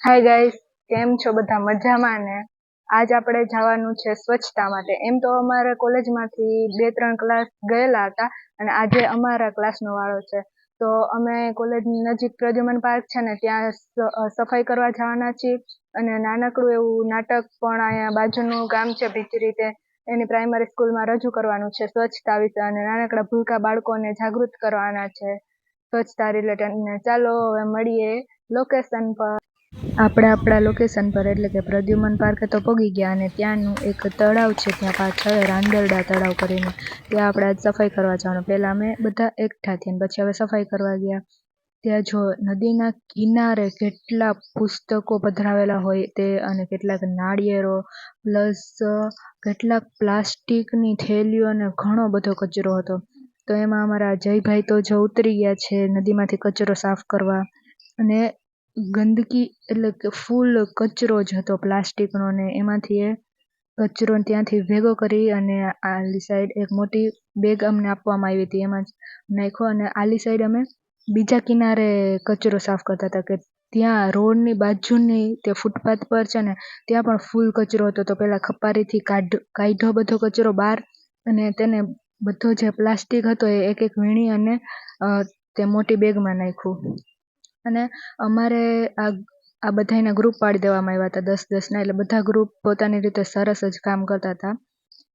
Hi guys કેમ છો બધા? મજામાં ને? આજ આપણે જવાનું છે સ્વચ્છતા માટે. એમ તો અમારે કોલેજમાંથી બે ત્રણ ક્લાસ ગયેલા હતા અને આજે અમારા ક્લાસનો વાળો છે. તો અમે કોલેજની નજીક પ્રદ્યુમન પાર્ક છે ને, ત્યાં સફાઈ કરવા જવાના છીએ અને નાનકડું એવું નાટક પણ અહીંયા બાજુનું ગામ છે ભીતી રીતે. એની પ્રાઇમરી સ્કૂલમાં રજૂ કરવાનું છે સ્વચ્છતા વિશે અને નાનકડા ભૂલકા બાળકોને જાગૃત કરવાના છે. સ્વચ્છતા રિલેટેડ ચાલો હવે મળીએ લોકેશન પર. આપણે આપણા લોકેશન પર, એટલે કે પ્રદ્યુમન પાર્કે તો પગી ગયા અને ત્યાંનું એક તળાવ છે, ત્યાં પાછળ રાંદરડા તળાવ કરીને ત્યાં આપણે આજ સફાઈ કરવા જવાનું. પહેલાં અમે બધા એકઠા થયા પછી હવે સફાઈ કરવા ગયા. ત્યાં જો નદીના કિનારે કેટલા પુસ્તકો પધરાવેલા હોય તે અને કેટલાક નાળિયેરો, પ્લસ કેટલાક પ્લાસ્ટિકની થેલીઓ અને ઘણો બધો કચરો હતો. તો એમાં અમારા જયભાઈ તો જો ઉતરી ગયા છે નદીમાંથી કચરો સાફ કરવા અને ગંદકી એટલે કે ફૂલ કચરો જ હતો પ્લાસ્ટિકનો ને એમાંથી એ કચરો ત્યાંથી ભેગો કરી અને આલી સાઈડ એક મોટી બેગ અમને આપવામાં આવી હતી. એમાં નાખ્યો અને આલી સાઈડ અમે બીજા કિનારે કચરો સાફ કરતા હતા કે ત્યાં રોડની બાજુની તે ફૂટપાથ પર છે ને ત્યાં પણ ફૂલ કચરો હતો. તો પહેલાં ખપારીથી કાઢ કાઢ્યો બધો કચરો બહાર અને તેને બધો જે પ્લાસ્ટિક હતો એ એક એક વીણી અને તે મોટી બેગમાં નાખ્યું. અને અમારે આ આ બધાયના ગ્રુપ પાડી દેવામાં આવ્યા હતા દસ દસના એટલે બધા ગ્રુપ પોતાની રીતે સરસ જ કામ કરતા હતા.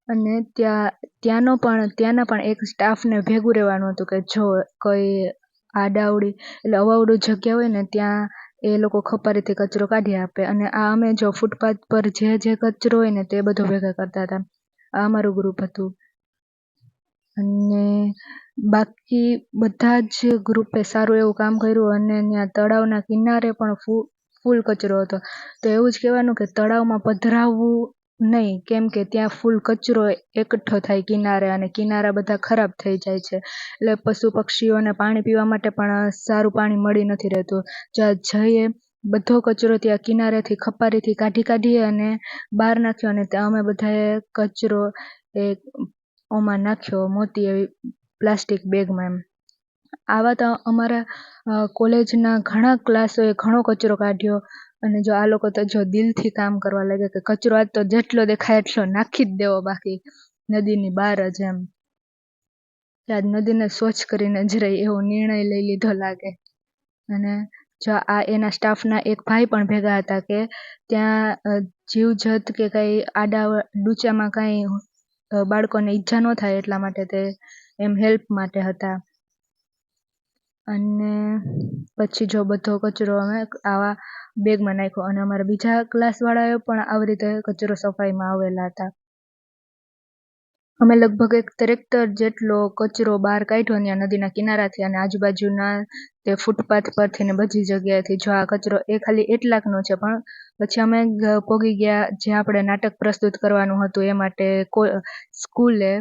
અને ત્યાં, ત્યાંનો પણ, ત્યાંના પણ એક સ્ટાફને ભેગું રહેવાનું હતું કે જો કોઈ આડાવડી, એટલે અવાવડું જગ્યા હોય ને ત્યાં એ લોકો ખપારીથી કચરો કાઢી આપે. અને આ અમે જો ફૂટપાથ પર જે જે કચરો હોય ને તે બધો ભેગા કરતા હતા. આ અમારું ગ્રુપ હતું. અને બાકી બધા જ ગ્રુપે સારું એવું કામ કર્યું અને ત્યાં તળાવના કિનારે પણ ફૂલ કચરો હતો. તો એવું જ કહેવાનું કે તળાવમાં પધરાવવું નહીં, કેમ કે ત્યાં ફૂલ કચરો એકઠો થાય કિનારે અને કિનારા બધા ખરાબ થઈ જાય છે. એટલે પશુ પક્ષીઓને પાણી પીવા માટે પણ સારું પાણી મળી નથી રહેતું. જ્યાં જઈએ, બધો કચરો ત્યાં કિનારેથી ખપારીથી કાઢી કાઢીએ અને બહાર નાખ્યો અને ત્યાં અમે બધાએ કચરો એ ઓમાં નાખ્યો મોટી એવી પ્લાસ્ટિક બેગમાં એમ. આવા તો અમારા કોલેજના ઘણા ક્લાસોએ ઘણો કચરો કાઢ્યો અને જો આ લોકો તો જો દિલથી કામ કરવા લાગ્યા કે કચરો આજ તો જેટલો દેખાય એટલો નાખી જ દેવો બાકી નદીની બહાર જ એમ. આજ નદીને સ્વચ્છ કરીને જ રહી એવો નિર્ણય લઈ લીધો લાગે. અને જો આ એના સ્ટાફના એક ભાઈ પણ ભેગા હતા કે ત્યાં જીવજત કે કંઈ આડા ડૂચામાં કાંઈ બાળકોને ઈજા ન થાય એટલા માટે તે એમ હેલ્પ માટે હતા. અને પછી જો બધો કચરો અમે આવા બેગમાં નાખ્યો અને અમારા બીજા ક્લાસવાળાએ પણ આવી રીતે કચરો સફાઈમાં આવેલા હતા. અમે લગભગ એક ટ્રેક્ટર જેટલો કચરો બહાર કાઢ્યો ત્યાં નદીના કિનારાથી અને આજુબાજુના તે ફૂટપાથ પરથી ને બધી જગ્યાએથી જો આ કચરો એ ખાલી એટલાકનો છે, પણ પછી અમે પોગી ગયા જે આપણે નાટક પ્રસ્તુત કરવાનું હતું એ માટે સ્કૂલે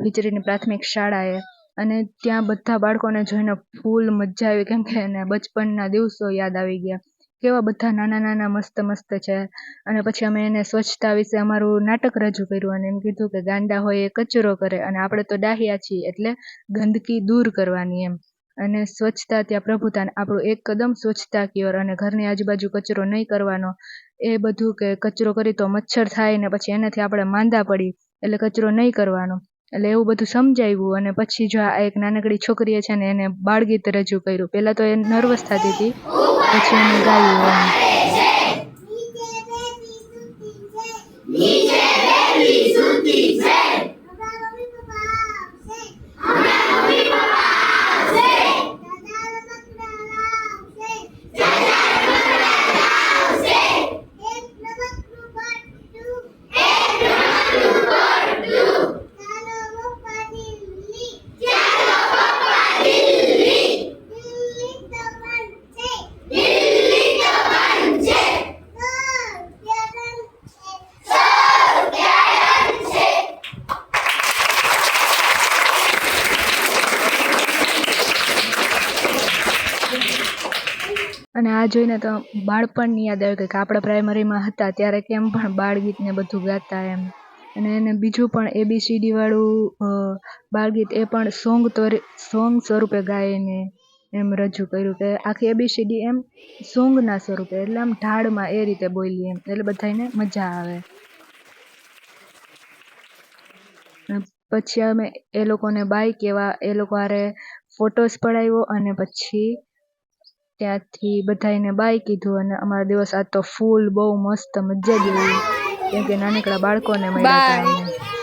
ભીચરીની પ્રાથમિક શાળાએ. અને ત્યાં બધા બાળકોને જોઈને ફૂલ મજા આવી કેમકે એને બચપનના દિવસો યાદ આવી ગયા. કેવા બધા નાના નાના મસ્ત મસ્ત છે. અને પછી અમે એને સ્વચ્છતા વિશે અમારું નાટક રજૂ કર્યું અને એમ કીધું કે ગાંડા હોય એ કચરો કરે અને આપણે તો ડાહ્યા છીએ એટલે ગંદકી દૂર કરવાની એમ. અને સ્વચ્છતા ત્યાં પ્રભુતા આપણું એક કદમ સ્વચ્છતા કી અને ઘરની આજુબાજુ કચરો નહીં કરવાનો. એ બધું કે કચરો કરી તો મચ્છર થાય ને પછી એનાથી આપણે માંદા પડી એટલે કચરો નહીં કરવાનો. એટલે એવું બધું સમજાવ્યું અને પછી જો આ એક નાનકડી છોકરીએ છે ને એને બાળગીત રજૂ કર્યું. પહેલાં તો એ નર્વસ થતી હતી. પછી એને ગાયું એમ. અને આ જોઈને તો બાળપણની યાદ આવી કે આપણે પ્રાઇમરીમાં હતા, ત્યારે કેમ પણ બાળગીતને બધું ગાતા એમ. અને એને બીજું પણ એબીસીડીવાળું બાળગીત એ પણ સોંગ સોંગ સ્વરૂપે ગાઈને એમ રજૂ કર્યું કે આખી એબીસીડી એમ સોંગના સ્વરૂપે, એટલે આમ ઢાળમાં એ રીતે બોલીએ એમ, એટલે બધાને મજા આવે. પછી અમે એ લોકોને બાય કહેવા એ લોકો હારે ફોટોસ પડાવ્યો અને પછી ત્યાંથી બધાયને બાય કીધું અને અમારો દિવસ આ તો ફૂલ બહુ મસ્ત મજા જેવી. કેમ કે નાનકડા બાળકોને મળ્યા હતા